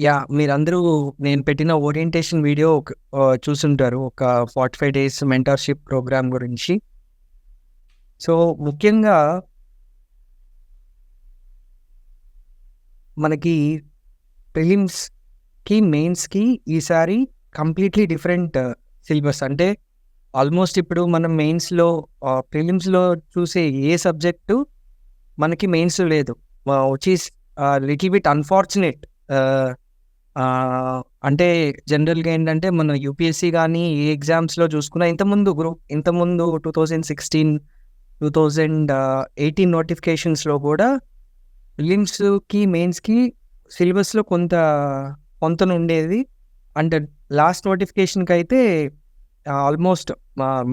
Yeah మీరందరూ నేను పెట్టిన ఓరియంటేషన్ వీడియో ఒక చూసుంటారు. ఒక 45 డేస్ మెంటర్‌షిప్ ప్రోగ్రామ్ గురించి. సో, ముఖ్యంగా మనకి ప్రిలిమ్స్‌కి, మెయిన్స్‌కి ఈసారి కంప్లీట్‌లీ డిఫరెంట్ సిలబస్. అంటే ఆల్మోస్ట్ ఇప్పుడు మనం మెయిన్స్‌లో ప్రిలిమ్స్‌లో చూసే ఏ సబ్జెక్టు మనకి మెయిన్స్‌లో లేదు. వచ్చి లిటిల్ బిట్ అన్‌ఫార్చునేట్. అంటే జనరల్‌గా ఏంటంటే మన యూపీఎస్సీ కానీ ఏ ఎగ్జామ్స్‌లో చూసుకున్నా ఇంతకుముందు గ్రూప్ ఇంతకుముందు 2016, 2018 నోటిఫికేషన్స్‌లో కూడా ప్రిలిమ్స్‌కి, మెయిన్స్‌కి సిలబస్‌లో కొంత పొంతనుండేది. అండ్ లాస్ట్ నోటిఫికేషన్కి అయితే ఆల్మోస్ట్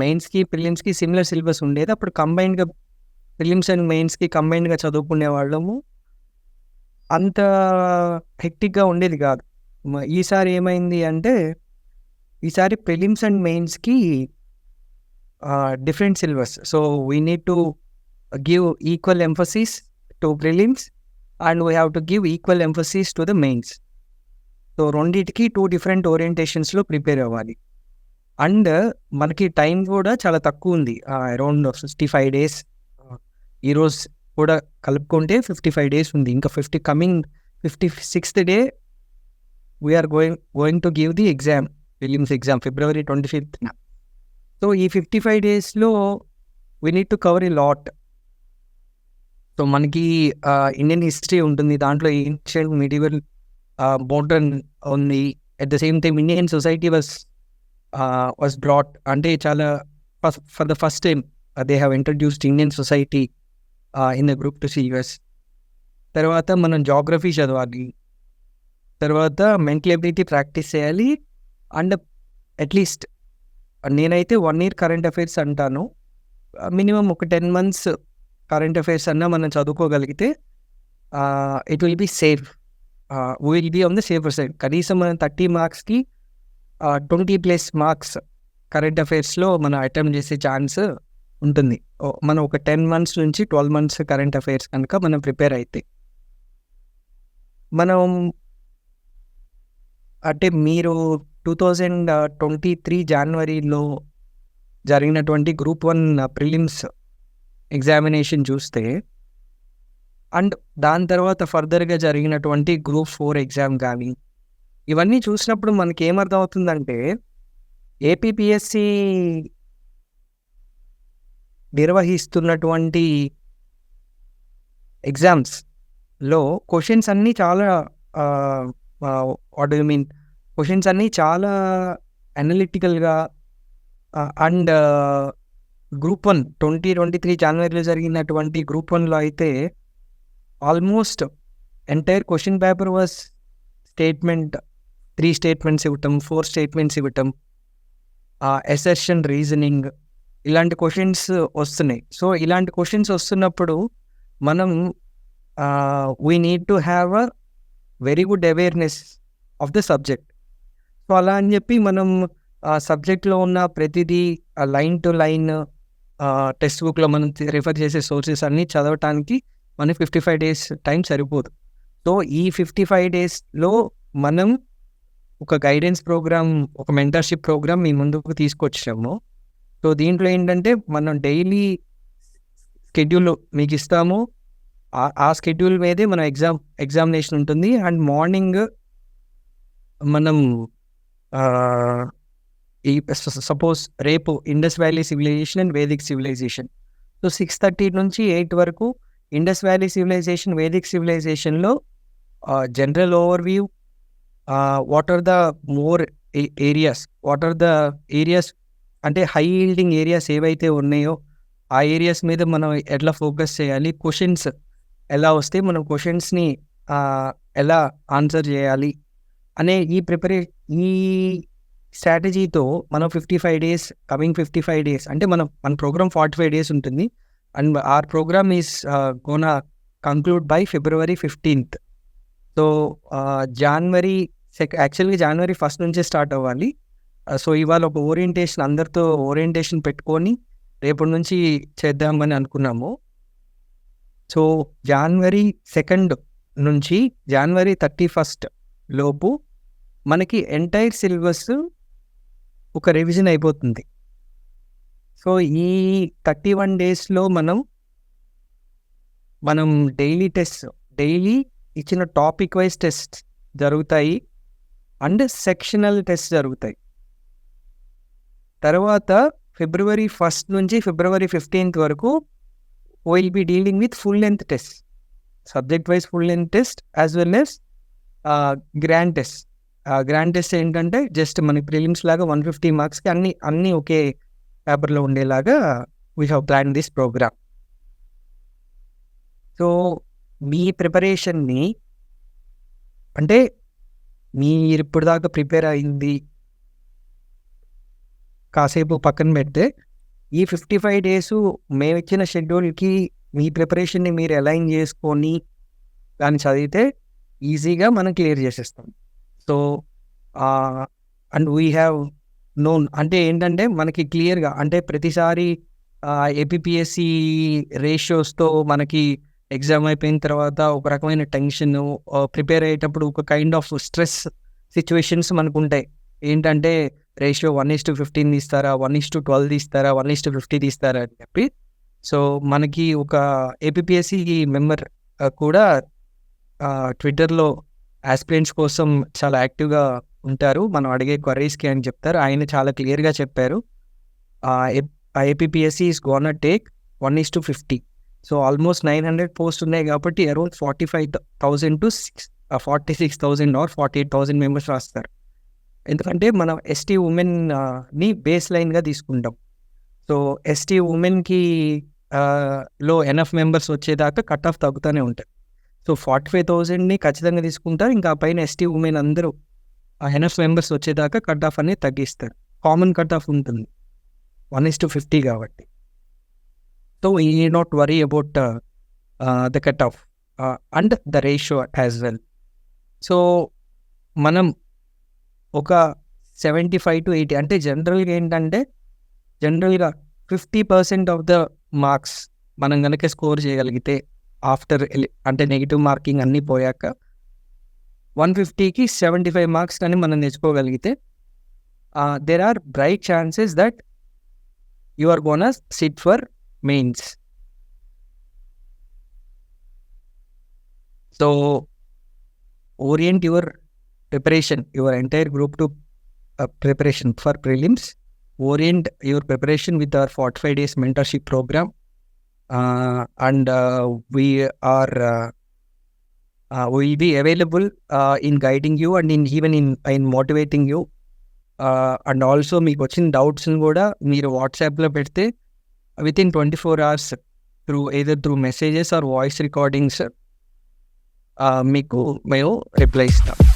మెయిన్స్‌కి, ప్రిలిమ్స్‌కి సిమిలర్ సిలబస్ ఉండేది. అప్పుడు కంబైన్డ్‌గా ప్రిలిమ్స్ అండ్ మెయిన్స్‌కి కంబైన్డ్‌గా చదువుకునేవాళ్ళము. అంత హెక్టిక్‌గా ఉండేది కాదు. ఈసారి ఏమైంది అంటే, ఈసారి ప్రిలిమ్స్ అండ్ మెయిన్స్‌కి different syllabus. So, we need to give equal emphasis to prelims and we have to give equal emphasis to the mains. So, రెండింటికి టూ డిఫరెంట్ ఓరియంటేషన్స్‌లో ప్రిపేర్ అవ్వాలి. అండ్ మనకి టైం కూడా చాలా తక్కువ ఉంది అరౌండ్ 55 డేస్. ఈరోజు కూడా కలుపుకుంటే 55 డేస్ ఉంది. ఇంకా 50 coming 56థ్ day we are going going to give the exam. Prelims exam February 25థ్‌న. So, ఈ 55 డేస్‌లో we need to cover a lot. So, మనకి ఆహ్, ఇండియన్ హిస్టరీ ఉంటుంది. దాంట్లో ఏన్షియంట్, మిడివల్, ఆహ్, మోడర్న్ ఉంది. At the same time Indian society was ah, was brought అంటే చాలా fuss for the first time they have introduced Indian society ah, in the group 2 syllabus. తర్వాత మనం geography చదవాలి. తర్వాత mental ability practice చేయాలి. And at least నేనైతే one year current affairs అంటాను. Uh, minimum minimum ఒక 10 మంత్స్ కరెంట్ అఫైర్స్ అన్నా మనం చదువుకోగలిగితే it will be safe. Will be on the safer side. కనీసం మనం 30 మార్క్స్‌కి ట్వంటీ ప్లస్ మార్క్స్ కరెంట్ అఫైర్స్‌లో మనం అటెంప్ట్ చేసే ఛాన్స్ ఉంటుంది. మనం ఒక 10 మంత్స్ నుంచి 12 మంత్స్ కరెంట్ అఫైర్స్ కనుక మనం ప్రిపేర్ అయితే. మనం అంటే మీరు టూ థౌజండ్ ట్వంటీ త్రీ జనవరిలో జరిగినటువంటి గ్రూప్ వన్ ప్రిలిమ్స్ ఎగ్జామినేషన్ చూస్తే అండ్ దాని తర్వాత ఫర్దర్‌గా జరిగినటువంటి గ్రూప్ ఫోర్ ఎగ్జామ్ కానీ ఇవన్నీ చూసినప్పుడు మనకి ఏమర్థం అవుతుందంటే ఏపీపీఎస్సీ నిర్వహిస్తున్నటువంటి ఎగ్జామ్స్‌లో క్వశ్చన్స్ అన్నీ చాలా what you you mean questions అన్నీ చాలా అనలిటికల్‌గా అండ్ గ్రూప్ 1 2023 జాన్వరిలో జరిగినటువంటి గ్రూప్ వన్లో అయితే almost entire question paper was statement three statements ఇవ్వటం, ఫోర్ స్టేట్మెంట్స్ ఇవ్వటం. ఆహ్, రీజనింగ్ ఇలాంటి క్వశ్చన్స్ వస్తున్నాయి. సో, ఇలాంటి క్వశ్చన్స్ వస్తున్నప్పుడు మనం we we need to have a very good awareness of the subject. So, అలా అని చెప్పి మనం ఆ సబ్జెక్ట్‌లో ఉన్న ప్రతిదీ లైన్ టు లైన్ టెక్స్ట్ బుక్‌లో మనం రిఫర్ చేసే సోర్సెస్ అన్నీ చదవటానికి మనకి 55 డేస్ టైం సరిపోదు. సో, ఈ 55 డేస్‌లో మనం ఒక గైడెన్స్ ప్రోగ్రామ్, ఒక మెంటర్‌షిప్ ప్రోగ్రామ్ మీ ముందుకు తీసుకొచ్చాము. సో, దీంట్లో ఏంటంటే మనం డైలీ షెడ్యూల్ మీకు ఇస్తాము ఆ స్కెడ్యూల్ మీదే మన ఎగ్జామ్ ఎగ్జామినేషన్ ఉంటుంది. అండ్ మార్నింగ్ మనం ఈ సపోజ్ రేపు Indus valley civilisation and Vedic civilisation. So, 6:30 నుంచి ఎయిట్ వరకు Indus valley civilisation, Vedic సివిలైజేషన్‌లో general overview what are the more a areas, what are the areas అంటే హై యీల్డింగ్ ఏరియాస్ ఏవైతే ఉన్నాయో, ఆ ఏరియాస్ మీద మనం ఎట్లా ఫోకస్ చేయాలి, క్వశ్చన్స్ ఎలా వస్తే మనం క్వశ్చన్స్ని ఎలా ఆన్సర్ చేయాలి అనే ఈ ప్రిపరే ఈ స్ట్రాటజీతో మనం 55 డేస్ కమింగ్ 55 డేస్ అంటే మనం మన ప్రోగ్రామ్ 45 డేస్ ఉంటుంది. And our program is gonna gonna conclude by February 15థ్. So, January sec యాక్చువల్‌గా జాన్వరి ఫస్ట్ నుంచే స్టార్ట్ అవ్వాలి. సో, ఇవాళ ఒక ఓరియంటేషన్ అందరితో ఓరియంటేషన్ పెట్టుకొని రేపటి నుంచి చేద్దామని అనుకున్నాము. సో, జాన్వరి సెకండ్ నుంచి జాన్వరి 31st లోపు మనకి ఎంటైర్ సిలబస్ ఒక రివిజన్ అయిపోతుంది. సో ఈ థర్టీ వన్ డేస్లో మనం మనం డైలీ టెస్ట్ డైలీ ఇచ్చిన టాపిక్ వైజ్ టెస్ట్ జరుగుతాయి. అండ్ సెక్షనల్ టెస్ట్ జరుగుతాయి. తర్వాత ఫిబ్రవరి ఫస్ట్ నుంచి ఫిబ్రవరి ఫిఫ్టీన్త్ వరకు will be dealing with full length test subject wise full length test as well as grand test grand test ఏంటంటే just మనకి prelims లాగా one fifty మార్క్స్కి అన్ని అన్నీ ఒకే పేపర్లో ఉండేలాగా we have plan this program so మీ ప్రిపరేషన్ని అంటే మీరు ఇప్పుడు దాకా ప్రిపేర్ అయింది కాసేపు పక్కన పెడితే ఈ ఫిఫ్టీ ఫైవ్ డేస్ మేము ఇచ్చిన షెడ్యూల్కి మీ ప్రిపరేషన్ని మీరు అలైన్ చేసుకొని దాన్ని చదివితే ఈజీగా మనం క్లియర్ చేసేస్తాం. So and we have known అంటే ఏంటంటే మనకి క్లియర్గా అంటే ప్రతిసారి ఏపీఎస్సి రేషియోస్తో మనకి ఎగ్జామ్ అయిపోయిన తర్వాత ఒక రకమైన టెన్షన్ ప్రిపేర్ అయ్యేటప్పుడు ఒక కైండ్ ఆఫ్ స్ట్రెస్ సిచ్యువేషన్స్ మనకు ఉంటాయి ఏంటంటే ratio one is to fifteen తీస్తారా వన్ ఇస్ టు ట్వెల్వ్ తీస్తారా వన్ ఇస్ టు ఫిఫ్టీ తీస్తారా అని చెప్పి సో మనకి ఒక ఏపీఎస్సి మెంబర్ కూడా ట్విట్టర్లో ఆస్పిరెంట్స్ కోసం చాలా యాక్టివ్గా ఉంటారు. మనం అడిగే క్వరీస్కి అని చెప్తారు. ఆయన చాలా క్లియర్గా చెప్పారు. APSC is gonna take one is to fifty so almost nine hundred post ఉన్నాయి కాబట్టి around forty five thousand to six forty six thousand or forty eight thousand members రాస్తారు. ఎందుకంటే మనం ఎస్టీ ఉమెన్ని బేస్ లైన్గా తీసుకుంటాం. సో ఎస్టీ ఉమెన్కి low enough members వచ్చేదాకా cut off తగ్గుతూనే ఉంటాయి. సో ఫార్టీ ఫైవ్ థౌజండ్ని ఖచ్చితంగా తీసుకుంటారు. ఇంకా పైన ఎస్టీ ఉమెన్ అందరూ ఆ ఎనఫ్ మెంబర్స్ వచ్చేదాకా కట్ ఆఫ్ అనేది తగ్గిస్తారు. కామన్ కట్ ఆఫ్ ఉంటుంది. వన్ ఇస్ టు ఫిఫ్టీ కాబట్టి. సో ఈ not worry about the cut off and the ratio as well so మనం ఒక సెవెంటీ ఫైవ్ టు ఎయిటీ అంటే జనరల్గా ఏంటంటే జనరల్గా fifty percent of the marks మనం కనుక స్కోర్ చేయగలిగితే ఆఫ్టర్ అంటే నెగిటివ్ మార్కింగ్ అన్నీ పోయాక వన్ ఫిఫ్టీకి సెవెంటీ ఫైవ్ మార్క్స్ కానీ మనం తెచ్చుకోగలిగితే there are bright chances that you are bonus sit for mains so orient your preparation your entire group to uh, preparation for prelims orient your preparation with our 45 days mentorship program uh, and uh, we are uh, uh, we will be available uh, in guiding you and in even in in motivating you and also మీకు వచ్చిన డౌట్స్ని కూడా మీరు వాట్సాప్లో పెడితే within twenty four hours through either through messages or voice recordings మీకు మేము reply ఇస్తాం